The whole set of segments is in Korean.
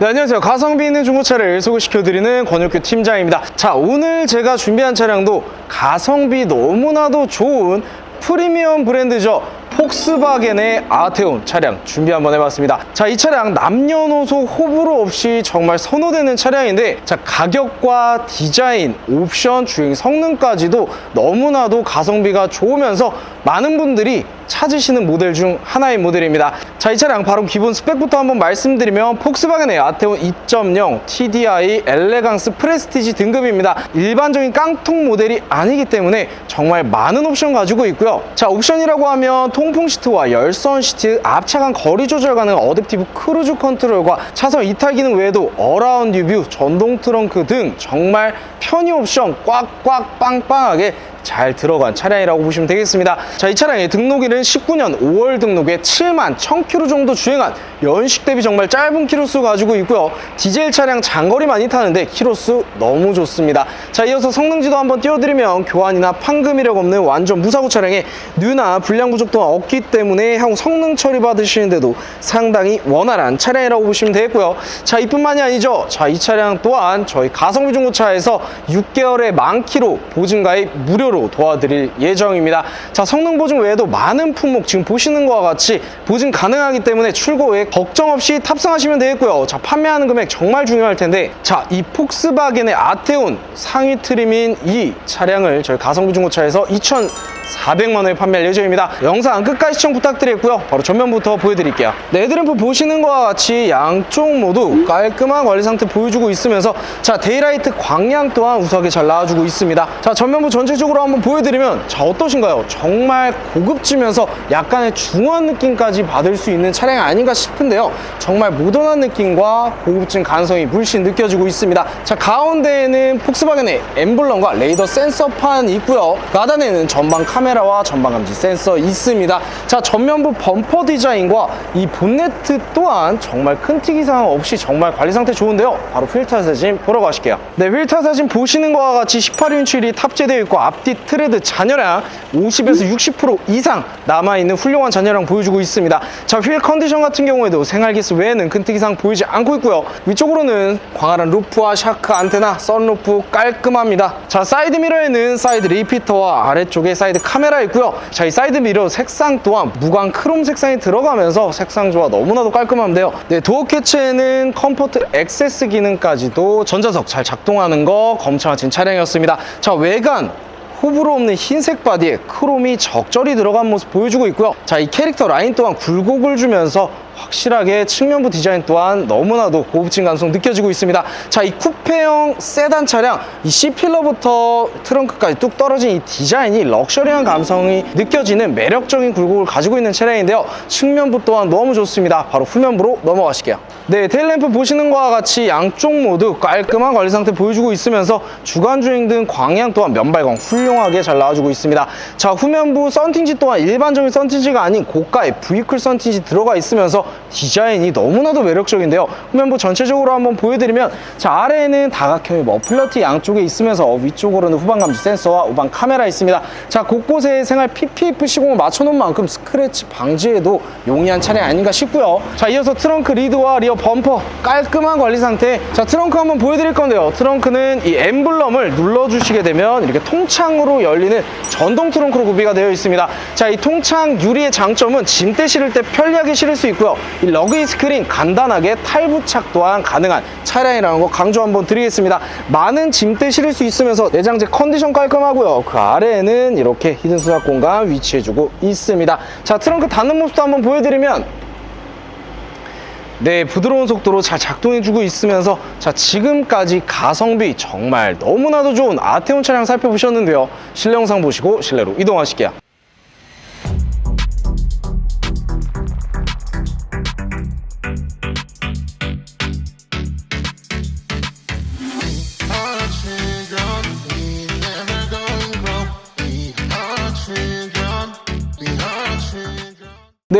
네, 안녕하세요. 가성비 있는 중고차를 소개시켜드리는 권혁규 팀장입니다. 자, 오늘 제가 준비한 차량도 가성비 너무나도 좋은 프리미엄 브랜드죠. 폭스바겐의 아테온 차량 준비 한번 해봤습니다. 자, 이 차량 남녀노소 호불호 없이 정말 선호되는 차량인데, 자, 가격과 디자인, 옵션, 주행 성능까지도 너무나도 가성비가 좋으면서 많은 분들이 찾으시는 모델 중 하나인 모델입니다. 자, 이 차량 바로 기본 스펙부터 한번 말씀드리면 폭스바겐의 아테온 2.0 TDI 엘레강스 프레스티지 등급입니다. 일반적인 깡통 모델이 아니기 때문에 정말 많은 옵션 가지고 있고요. 자, 옵션이라고 하면 통풍 시트와 열선 시트, 앞차간 거리 조절 가능 어댑티브 크루즈 컨트롤과 차선 이탈 기능 외에도 어라운드 뷰, 전동 트렁크 등 정말 편의 옵션 꽉꽉 빵빵하게 잘 들어간 차량이라고 보시면 되겠습니다. 자, 이 차량의 등록일은 19년 5월 등록에 7만 1000km 정도 주행한 연식 대비 정말 짧은 키로수 가지고 있고요. 디젤 차량 장거리 많이 타는데 키로수 너무 좋습니다. 자, 이어서 성능지도 한번 띄워드리면 교환이나 판금 이력 없는 완전 무사고 차량에 뉴나 불량 부족 또한 없기 때문에 향후 성능 처리 받으시는데도 상당히 원활한 차량이라고 보시면 되겠고요. 자, 이뿐만이 아니죠. 자, 이 차량 또한 저희 가성비 중고차에서 6개월의 만키로 보증가입 무료 로 도와드릴 예정입니다. 자, 성능 보증 외에도 많은 품목 지금 보시는 것과 같이 보증 가능하기 때문에 출고 후에 걱정 없이 탑승하시면 되겠고요. 자, 판매하는 금액 정말 중요할 텐데 자, 이 폭스바겐의 아테온 상위 트림인 이 차량을 저희 가성비 중고차에서 2천 400만 원에 판매할 예정입니다. 영상 끝까지 시청 부탁드리겠고요. 바로 전면부터 보여드릴게요. 네, 헤드램프 보시는 것과 같이 양쪽 모두 깔끔한 관리 상태 보여주고 있으면서 자 데이라이트 광량 또한 우수하게 잘 나와주고 있습니다. 자 전면부 전체적으로 한번 보여드리면 자 어떠신가요? 정말 고급지면서 약간의 중후한 느낌까지 받을 수 있는 차량이 아닌가 싶은데요. 정말 모던한 느낌과 고급진 감성이 물씬 느껴지고 있습니다. 자 가운데에는 폭스바겐의 엠블럼과 레이더 센서판이 있고요. 하단에는 전방 카메라 와 전방 감지 센서 있습니다. 자 전면부 범퍼 디자인과 이 본네트 또한 정말 큰 사항 없이 정말 관리 상태 좋은데요. 바로 필터 사진 보러 가실게요. 네, 필터 사진 보시는 것과 같이 18인치 휠이 탑재되어 있고 앞뒤 트레드 잔여량 50에서 60% 이상 남아있는 훌륭한 잔여량 보여주고 있습니다. 자, 휠 컨디션 같은 경우에도 생활기스 외에는 큰 특이사항 보이지 않고 있고요. 위쪽으로는 광활한 루프와 샤크 안테나, 썬루프 깔끔합니다. 자, 사이드 미러에는 사이드 리피터와 아래쪽에 사이드 카메라 있고요. 자, 이 사이드 미러 색상 또한 무광 크롬 색상이 들어가면서 색상 조화 너무나도 깔끔한데요. 네, 도어 캐치에는 컴포트 액세스 기능까지도 전자석 잘 작동하는 거 검증하신 차량이었습니다. 자, 외관 호불호 없는 흰색 바디에 크롬이 적절히 들어간 모습 보여주고 있고요. 자, 이 캐릭터 라인 또한 굴곡을 주면서 확실하게 측면부 디자인 또한 너무나도 고급진 감성 느껴지고 있습니다. 자, 이 쿠페형 세단 차량, 이 C필러부터 트렁크까지 뚝 떨어진 이 디자인이 럭셔리한 감성이 느껴지는 매력적인 굴곡을 가지고 있는 차량인데요. 측면부 또한 너무 좋습니다. 바로 후면부로 넘어가실게요. 네, 테일램프 보시는 것과 같이 양쪽 모두 깔끔한 관리 상태 보여주고 있으면서 주간 주행 등 광량 또한 면발광 훌륭하게 잘 나와주고 있습니다. 자, 후면부 썬팅지 또한 일반적인 썬팅지가 아닌 고가의 브이클 썬팅지 들어가 있으면서 디자인이 너무나도 매력적인데요. 후면부 전체적으로 한번 보여드리면 자, 아래에는 다각형의 머플러티 양쪽에 있으면서 위쪽으로는 후방 감지 센서와 우방 카메라 있습니다. 자, 곳곳에 생활 PPF 시공을 맞춰놓은 만큼 스크래치 방지에도 용이한 차량이 아닌가 싶고요. 자, 이어서 트렁크 리드와 리어 범퍼 깔끔한 관리 상태. 자, 트렁크 한번 보여드릴 건데요. 트렁크는 이 엠블럼을 눌러주시게 되면 이렇게 통창으로 열리는 전동 트렁크로 구비가 되어 있습니다. 자, 이 통창 유리의 장점은 짐대 실을 때 편리하게 실을 수 있고요. 이 러그인 스크린 간단하게 탈부착 또한 가능한 차량이라는 거 강조 한번 드리겠습니다. 많은 짐대 실을 수 있으면서 내장재 컨디션 깔끔하고요. 그 아래에는 이렇게 히든 수납 공간 위치해주고 있습니다. 자, 트렁크 닫는 모습도 한번 보여드리면 네, 부드러운 속도로 잘 작동해주고 있으면서 자 지금까지 가성비 정말 너무나도 좋은 아테온 차량 살펴보셨는데요. 실내 영상 보시고 실내로 이동하실게요.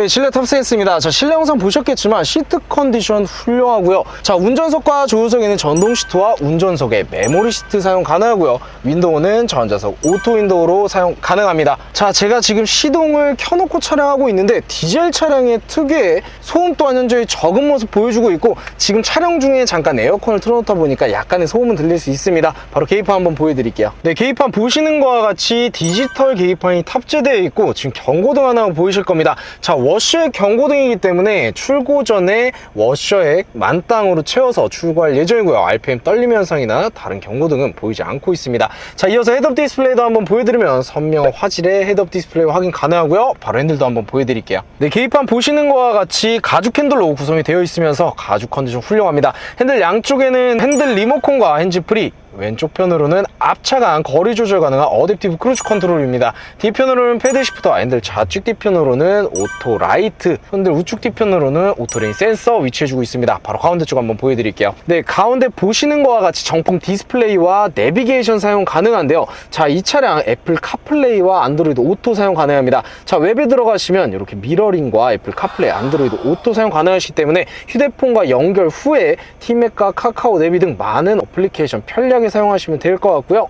네, 실내 탑승했습니다. 자, 실내 영상 보셨겠지만 시트 컨디션 훌륭하고요. 자, 운전석과 조수석에는 전동 시트와 운전석에 메모리 시트 사용 가능하고요. 윈도우는 전자석 오토 윈도우로 사용 가능합니다. 자, 제가 지금 시동을 켜놓고 촬영하고 있는데 디젤 차량의 특유의 소음 또한 현저히 적은 모습 보여주고 있고 지금 촬영 중에 잠깐 에어컨을 틀어놓다 보니까 약간의 소음은 들릴 수 있습니다. 바로 계기판 한번 보여드릴게요. 네, 계기판 보시는 것과 같이 디지털 계기판이 탑재되어 있고 지금 경고등 하나 보이실 겁니다. 자, 워셔액 경고등이기 때문에 출고 전에 워셔액 만땅으로 채워서 출고할 예정이고요. RPM 떨림 현상이나 다른 경고등은 보이지 않고 있습니다. 자, 이어서 헤드업 디스플레이도 한번 보여드리면 선명한 화질의 헤드업 디스플레이 확인 가능하고요. 바로 핸들도 한번 보여드릴게요. 네, 계기판 보시는 것과 같이 가죽 핸들로 구성이 되어 있으면서 가죽 컨디션 훌륭합니다. 핸들 양쪽에는 핸들 리모컨과 핸즈프리 왼쪽 편으로는 앞차간 거리 조절 가능한 어댑티브 크루즈 컨트롤입니다. 뒤편으로는 패드 시프터, 핸들 좌측 뒤편으로는 오토 라이트, 핸들 우측 뒤편으로는 오토 레인 센서 위치해주고 있습니다. 바로 가운데 쪽 한번 보여드릴게요. 네, 가운데 보시는 것과 같이 정품 디스플레이와 내비게이션 사용 가능한데요. 자, 이 차량 애플 카플레이와 안드로이드 오토 사용 가능합니다. 자, 웹에 들어가시면 이렇게 미러링과 애플 카플레이, 안드로이드 오토 사용 가능하시기 때문에 휴대폰과 연결 후에 티맥과 카카오 내비 등 많은 어플리케이션 편리하게 사용하시면 될 것 같고요.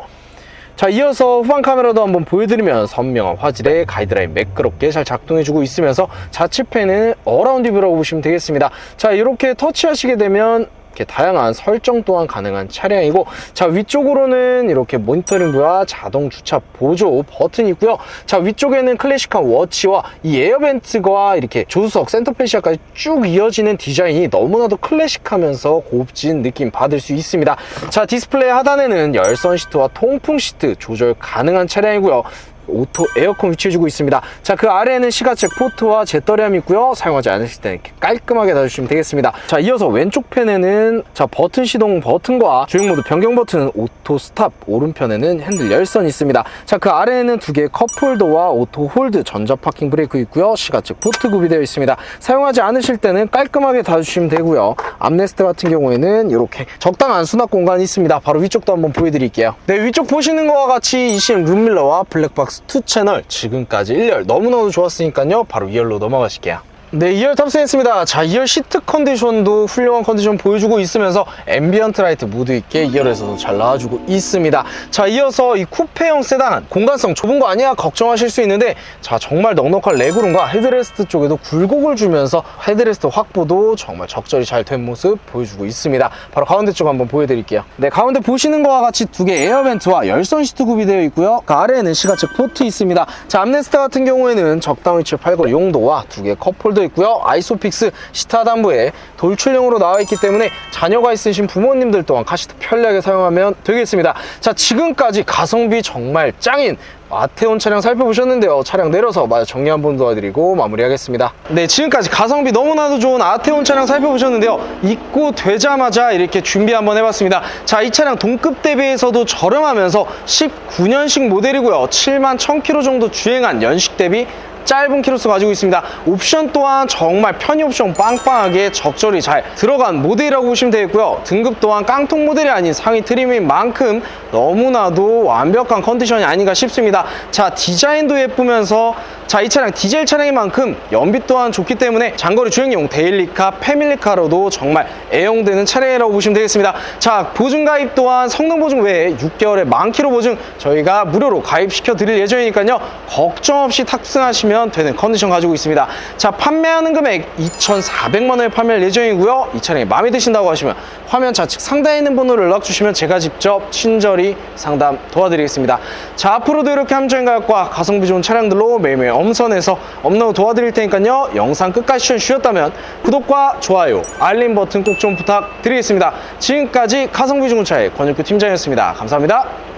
자 이어서 후방 카메라도 한번 보여드리면 선명한 화질의 가이드라인 매끄럽게 잘 작동해주고 있으면서 자측펜은 어라운드 뷰라고 보시면 되겠습니다 자 이렇게 터치하시게 되면 이렇게 다양한 설정 또한 가능한 차량이고 자 위쪽으로는 이렇게 모니터링부와 자동 주차 보조 버튼이 있고요. 자 위쪽에는 클래식한 워치와 이 에어벤트가 이렇게 조수석 센터페시아까지 쭉 이어지는 디자인이 너무나도 클래식하면서 고급진 느낌 받을 수 있습니다. 자 디스플레이 하단에는 열선 시트와 통풍 시트 조절 가능한 차량이고요 오토 에어컨 위치해주고 있습니다. 자, 그 아래에는 시가책 포트와 제떨이함이 있고요. 사용하지 않으실 때는 이렇게 깔끔하게 놔주시면 되겠습니다. 자, 이어서 왼쪽 편에는 자 버튼 시동 버튼과 주행 모드 변경 버튼, 오토 스탑, 오른편에는 핸들 열선이 있습니다. 자, 그 아래에는 두 개의 컵홀더와 오토 홀드, 전자 파킹 브레이크 있고요. 시가책 포트 구비되어 있습니다. 사용하지 않으실 때는 깔끔하게 닫아주시면 되고요. 암레스트 같은 경우에는 이렇게 적당한 수납 공간이 있습니다. 바로 위쪽도 한번 보여드릴게요. 네, 위쪽 보시는 것과 같이 이심 룸밀러와 블랙박스 2 채널 지금까지 1열 너무나도 좋았으니까요. 바로 2열로 넘어가실게요. 네, 2열 탑승했습니다. 자, 2열 시트 컨디션도 훌륭한 컨디션 보여주고 있으면서 앰비언트 라이트 무드 있게 2열에서도 잘 나와주고 있습니다. 자, 이어서 이 쿠페형 세단 공간성 좁은 거 아니야 걱정하실 수 있는데 자, 정말 넉넉한 레그룸과 헤드레스트 쪽에도 굴곡을 주면서 헤드레스트 확보도 정말 적절히 잘 된 모습 보여주고 있습니다. 바로 가운데 쪽 한번 보여드릴게요. 네, 가운데 보시는 것과 같이 두 개 에어벤트와 열선 시트 구비되어 있고요. 그 아래에는 시가책 포트 있습니다. 자, 암레스트 같은 경우에는 적당 위치에 팔고 용도와 두 개 컵홀 더 있고요. 아이소픽스 시트 하단부에 돌출형으로 나와 있기 때문에 자녀가 있으신 부모님들 또한 카시트 편리하게 사용하면 되겠습니다. 자, 지금까지 가성비 정말 짱인 아테온 차량 살펴보셨는데요. 차량 내려서 정리 한번 도와드리고 마무리하겠습니다. 네, 지금까지 가성비 너무나도 좋은 아테온 차량 살펴보셨는데요. 입고 되자마자 이렇게 준비 한번 해봤습니다. 자, 이 차량 동급 대비해서도 저렴하면서 19년식 모델이고요. 7만 1000km 정도 주행한 연식 대비 짧은 키로수 가지고 있습니다. 옵션 또한 정말 편의 옵션 빵빵하게 적절히 잘 들어간 모델이라고 보시면 되겠고요. 등급 또한 깡통 모델이 아닌 상위 트림인 만큼 너무나도 완벽한 컨디션이 아닌가 싶습니다. 자, 디자인도 예쁘면서 자, 이 차량 디젤 차량인 만큼 연비 또한 좋기 때문에 장거리 주행용 데일리카, 패밀리카로도 정말 애용되는 차량이라고 보시면 되겠습니다. 자, 보증 가입 또한 성능 보증 외에 6개월의 만 키로 보증 저희가 무료로 가입시켜 드릴 예정이니까요. 걱정 없이 탑승하시면 되는 컨디션 가지고 있습니다. 자, 판매하는 금액 2,400만 원에 판매할 예정이고요. 이 차량이 마음에 드신다고 하시면 화면 좌측 상단에 있는 번호를 연락 주시면 제가 직접 친절히 상담 도와드리겠습니다. 자, 앞으로도 이렇게 함정 가격과 가성비 좋은 차량들로 매일매일 엄선해서 업로드 도와드릴 테니까요. 영상 끝까지 시청해주셨다면 구독과 좋아요, 알림 버튼 꼭 좀 부탁드리겠습니다. 지금까지 가성비 중고차의 권혁규 팀장이었습니다. 감사합니다.